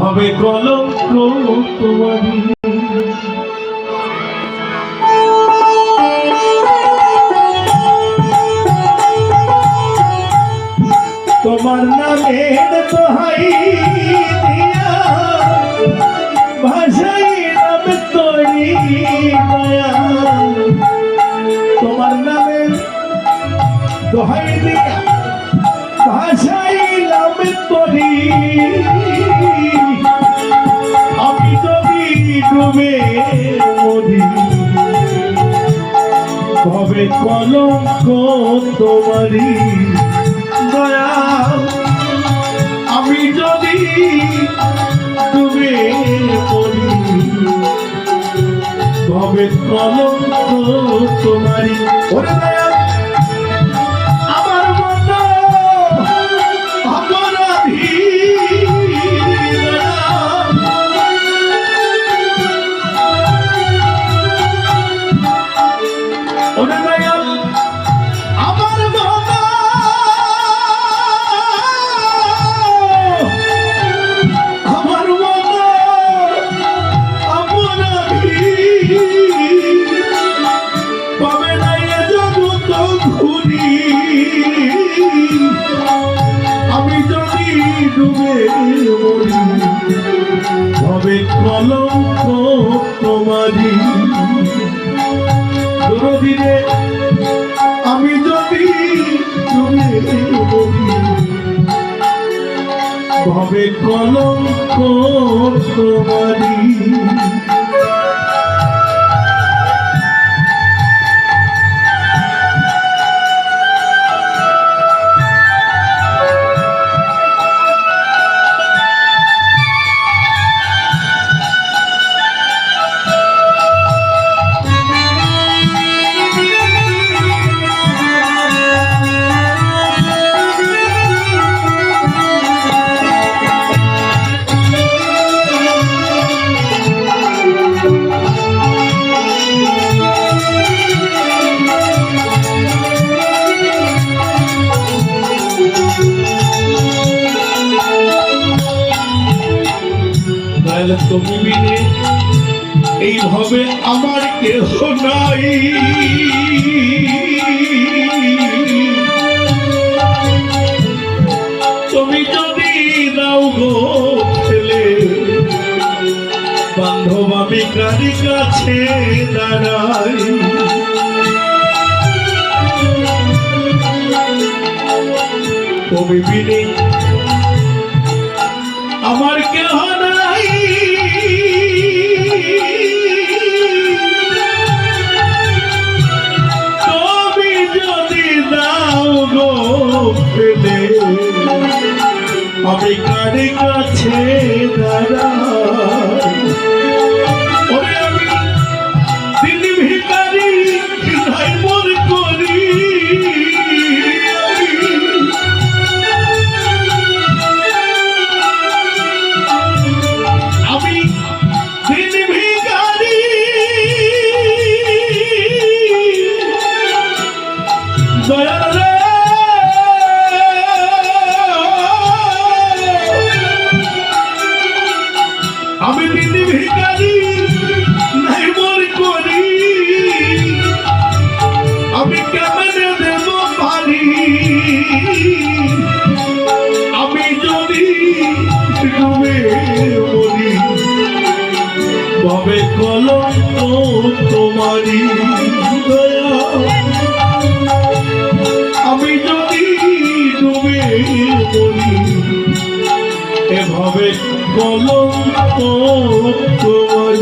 হবে কলঙ্ক তোমারি তোমার নাম দয়া তোমার নামের দোহাই দিয়া ভাষাই আমি যদি ডুবে মরি হবে কলঙ্ক তোমারি দয়া আমি যদি ডুবে মরি হবে কলঙ্ক তোমারি ওরে দয়া ডুবে হবে কলঙ্ক তোমারি দুরদিনে আমি যদি তুমি তবে কলঙ্ক তোমারি তাহলে তুমি বিনে এইভাবে আমার কেহ নাই। তুমি যদি নাও গো ছেলে, বান্ধব আমি কারি কাছে দাঁড়াই। তুমি বিনে আমার কেহ নাই। ফেলে আমি কারি কাছে দাঁড়াই। ওরে তোমারি আমি যদি ডুবে মরি এভাবে কলঙ্ক তোমারি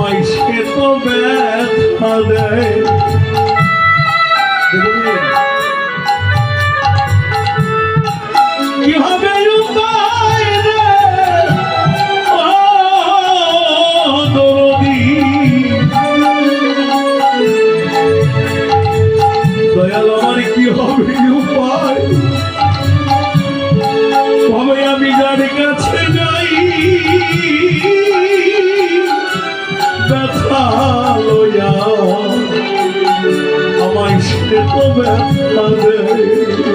আমায় সে তো ব্যথা দেয় দেয় ওরে